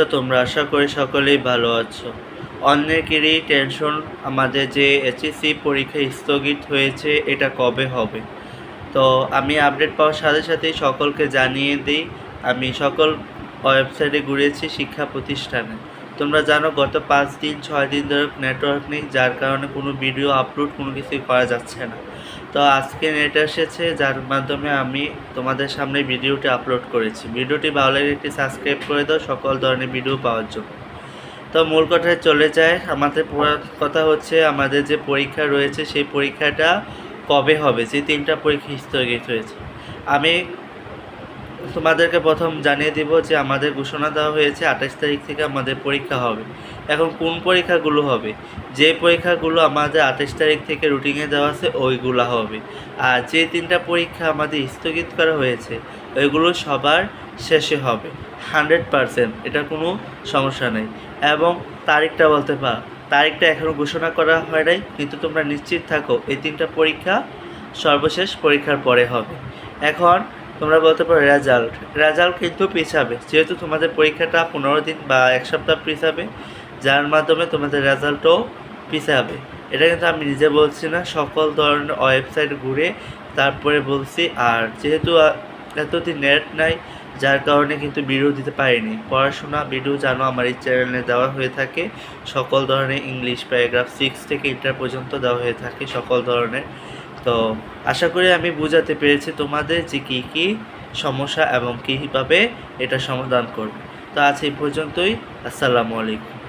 তো তোমরা আশা করি সকলেই ভালো আছো। অনেকেরই টেনশন আমাদের যে এইচএসসি পরীক্ষা স্থগিত হয়েছে, এটা কবে হবে? তো আমি আপডেট পাওয়ার সাথে সাথেই সকলকে জানিয়ে দিই, আমি সকল ওয়েবসাইটে ঘুরেছি শিক্ষা প্রতিষ্ঠানে। তোমরা জানো গত পাঁচ দিন, ছয় দিন ধরে নেটওয়ার্ক নেই, যার কারণে কোনো ভিডিও আপলোড কোনো কিছুই করা যাচ্ছে না। তো আজকে নেট এসেছে, যার মাধ্যমে আমি তোমাদের সামনে ভিডিওটি আপলোড করেছি। ভিডিওটি ভালো একটি সাবস্ক্রাইব করে দাও, সকল ধরনের ভিডিও পাওয়ার জন্য। তো মূল কথায় চলে যায় আমাদের কথা হচ্ছে, আমাদের যে পরীক্ষা রয়েছে, সেই পরীক্ষাটা কবে হবে? যে তিনটা পরীক্ষা স্থগিত হয়েছে। আমি তোমাদেরকে প্রথম জানিয়ে দিব যে আমাদের ঘোষণা দেওয়া হয়েছে আঠাশ তারিখ থেকে আমাদের পরীক্ষা হবে। এখন কোন পরীক্ষাগুলো হবে? যে পরীক্ষাগুলো আমাদের আঠাশ তারিখ থেকে রুটিনে দেওয়া আছে, ওইগুলো হবে। আর যে তিনটা পরীক্ষা আমাদের স্থগিত করা হয়েছে, ওইগুলো সবার শেষে হবে। হান্ড্রেড পারসেন্ট, এটা কোনো সমস্যা নেই। এবং তারিখটা বলতে পার তারিখটা এখনও ঘোষণা করা হয় নাই, কিন্তু তোমরা নিশ্চিত থাকো, এই তিনটা পরীক্ষা সর্বশেষ পরীক্ষার পরে হবে। এখন তোমরা বলতে পারো রেজাল্ট রেজাল্ট কিন্তু পিছাবে। যেহেতু তোমাদের পরীক্ষাটা পনেরো দিন বা এক সপ্তাহ পিছাবে, যার মাধ্যমে তোমাদের রেজাল্টও পিছাবে। এটা কিন্তু আমি নিজে বলছি না, সকল ধরনের ওয়েবসাইট ঘুরে তারপরে বলছি। আর যেহেতু এতদিন নেট নাই, যার কারণে কিন্তু ভিডিও দিতে পারিনি। পড়াশোনা ভিডিও জানো, আমার এই চ্যানেলে দেওয়া হয়ে থাকে। সকল ধরনের ইংলিশ প্যারাগ্রাফ সিক্স থেকে ইন্টার পর্যন্ত দেওয়া হয়ে থাকে সকল ধরনের। তো আশা করি আমি বুঝাতে পেরেছি তোমাদের যে কী কী সমস্যা এবং কীভাবে এটা সমাধান করবে। তো আজ এই পর্যন্তই। আসসালামু আলাইকুম।